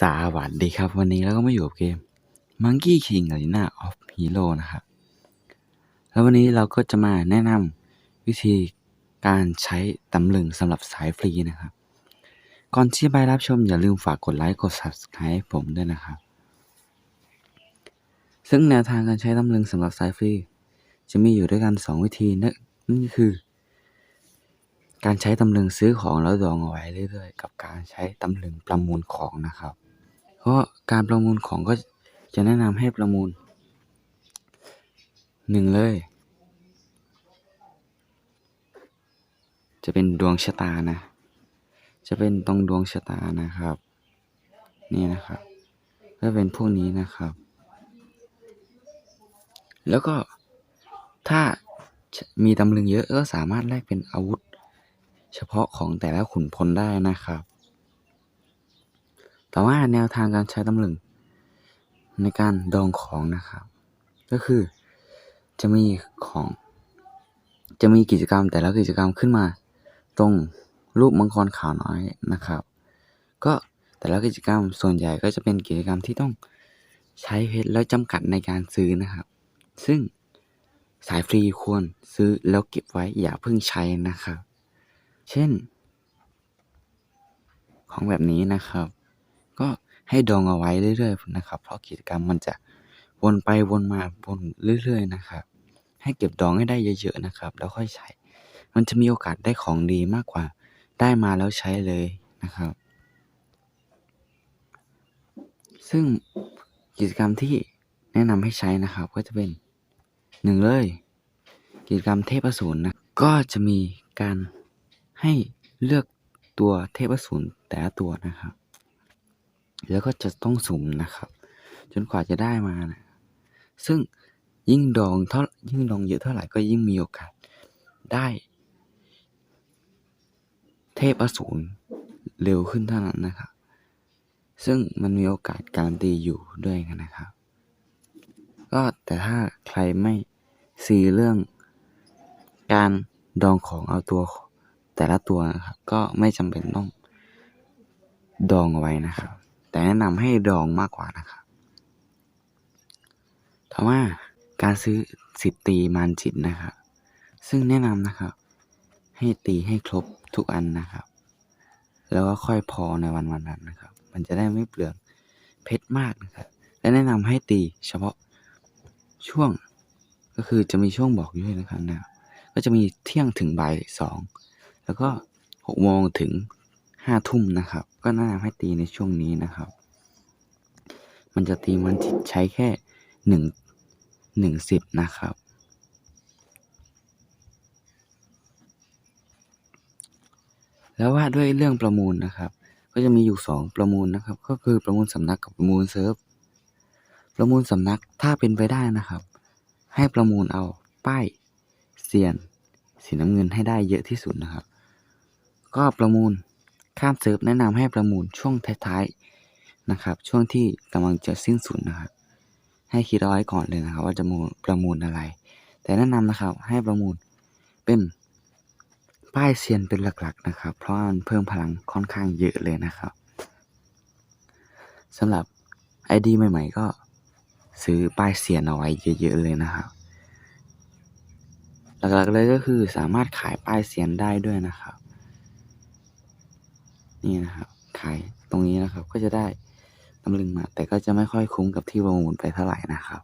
สวัสดีครับ วันนี้เราก็มาอยู่กับเกม Monkey King Arena of Hero นะครับ แล้ววันนี้เราก็จะมาแนะนำวิธีการใช้ตำลึงสำหรับสายฟรีนะครับ ก่อนที่ไปรับชมอย่าลืมฝากกดไลค์กด Subscribe ให้ผมด้วยนะครับ ซึ่งแนวทางการใช้ตำลึงสำหรับสายฟรี จะมีอยู่ด้วยกัน 2 วิธีนั่นนั่นก็คือ การใช้ตำลึงซื้อของแล้วดองเอาไว้เรื่อยๆ กับการใช้ตำลึงประมูลของนะครับ เพราะการประมูลของก็จะแนะนำให้ประมูลหนึ่งเลย จะเป็นดวงชะตานะ จะเป็นตรงดวงชะตานะครับ นี่นะครับ ก็เป็นพวกนี้นะครับ แล้วก็ถ้ามีตำลึงเยอะก็สามารถแลกเป็นอาวุธ เฉพาะของแต่ละขุนพลได้นะครับ แต่ว่าแนวทางการใช้ตำลึง ในการดองของนะครับ ก็คือจะมีของ จะมีกิจกรรมแต่ละกิจกรรมขึ้นมา ตรงรูปมังกรขาวน้อยนะครับ ก็แต่ละกิจกรรมส่วนใหญ่ก็จะเป็นกิจกรรมที่ต้องใช้เพชรแล้วจำกัดในการซื้อนะครับ ซึ่งสายฟรีควรซื้อแล้วเก็บไว้อย่าเพิ่งใช้นะครับ เช่น ของแบบนี้นะครับ ก็ให้ดองเอาไว้เรื่อยๆนะครับ เพราะกิจกรรมมันจะวนไปวนมาวนเรื่อยๆนะครับ ให้เก็บดองให้ได้เยอะๆนะครับ แล้วค่อยใช้ มันจะมีโอกาสได้ของดีมากกว่า ได้มาแล้วใช้เลยนะครับ ซึ่งกิจกรรมที่แนะนำให้ใช้นะครับ ก็จะเป็นหนึ่งเลย กิจกรรมเทพอสูรนะก็จะมีการให้เลือกตัวเทพอสูรแต่ละตัวนะครับ แล้วก็จะต้องสุ่มนะครับ จนกว่าจะได้มานะ ซึ่งยิ่งดองเท่ายิ่งดองเยอะเท่าไหร่ก็ยิ่งมีโอกาสได้ เทพอสูรเร็วขึ้นเท่านั้นนะครับ ซึ่งมันมีโอกาสการันตีอยู่ด้วยกันนะครับ ก็แต่ถ้าใครไม่ซีเรื่องการดองของเอาตัวแต่ละตัวนะครับ ก็ไม่จำเป็นต้องดองเอาไว้นะครับ แต่แนะนำให้ดองมากกว่านะครับถามว่าการซื้อสิทธิ์ตีมารจิตนะครับซึ่งแนะนำนะครับ ให้ตีให้ครบทุกอันนะครับ แล้วก็ค่อยพอในวันวันนั้นนะครับ มันจะได้ไม่เปลืองเพชรมากนะครับ และแนะนำให้ตีเฉพาะช่วงก็คือจะมีช่วงบอกด้วยนะครับนะก็จะมีเที่ยงถึงบ่ายสองแล้วก็หกโมงถึง ห้าทุ่มนะครับ ก็แนะนำให้ตีในช่วงนี้นะครับ มันจะตีมันใช้แค่หนึ่งหนึ่งสิบนะครับ แล้วว่าด้วยเรื่องประมูลนะครับ ก็จะมีอยู่สองประมูลนะครับ ก็คือประมูลสำนักกับประมูลเซิร์ฟประมูลสำนักถ้าเป็นไปได้นะครับ ให้ประมูลเอาป้ายเซียนสีน้ำเงินให้ได้เยอะที่สุดนะครับ ก็ประมูล ข้ามเซิร์ฟแนะนำให้ประมูลช่วงท้ายๆนะครับ ช่วงที่กำลังจะสิ้นสุดนะครับ ให้คิดเอาไว้ก่อนเลยนะครับ ว่าจะมูประมูลอะไร แต่แนะนำนะครับให้ประมูลเป็นป้ายเซียนเป็นหลักๆนะครับ เพราะมันเพิ่มพลังค่อนข้างเยอะเลยนะครับสำหรับ ID ใหม่ ๆ ก็ซื้อป้ายเซียนเอาไว้เยอะๆเลยนะครับ หลักๆเลยก็คือสามารถขายป้ายเซียนได้ด้วยนะครับ นี่นะครับ ขายตรงนี้นะครับ ก็จะได้ตำลึงมา แต่ก็จะไม่ค่อยคุ้มกับที่ประมูลไปเท่าไหร่นะครับ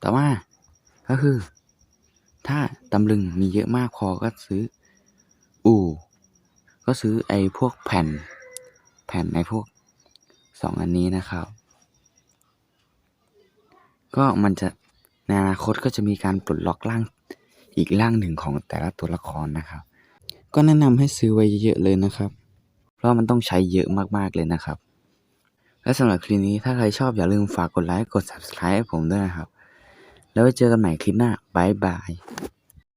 แต่ว่าก็คือ ถ้าตำลึงมีเยอะมากพอก็ซื้อ อู่ ก็ซื้อไอ้พวกแผ่น แผ่นในพวกสองอันนี้นะครับ ก็มันจะในอนาคตก็จะมีการปลดล็อกร่างอีกร่างหนึ่งของแต่ละตัวละครนะครับ ก็แนะนำให้ซื้อไว้เยอะๆเลยนะครับ เพราะมันต้องใช้เยอะมากๆเลยนะครับ และสำหรับคลิปนี้ถ้าใครชอบอย่าลืมฝากกดไลค์กด subscribe ให้ผมด้วยนะครับ แล้วไว้เจอกันใหม่คลิปหน้าบายบาย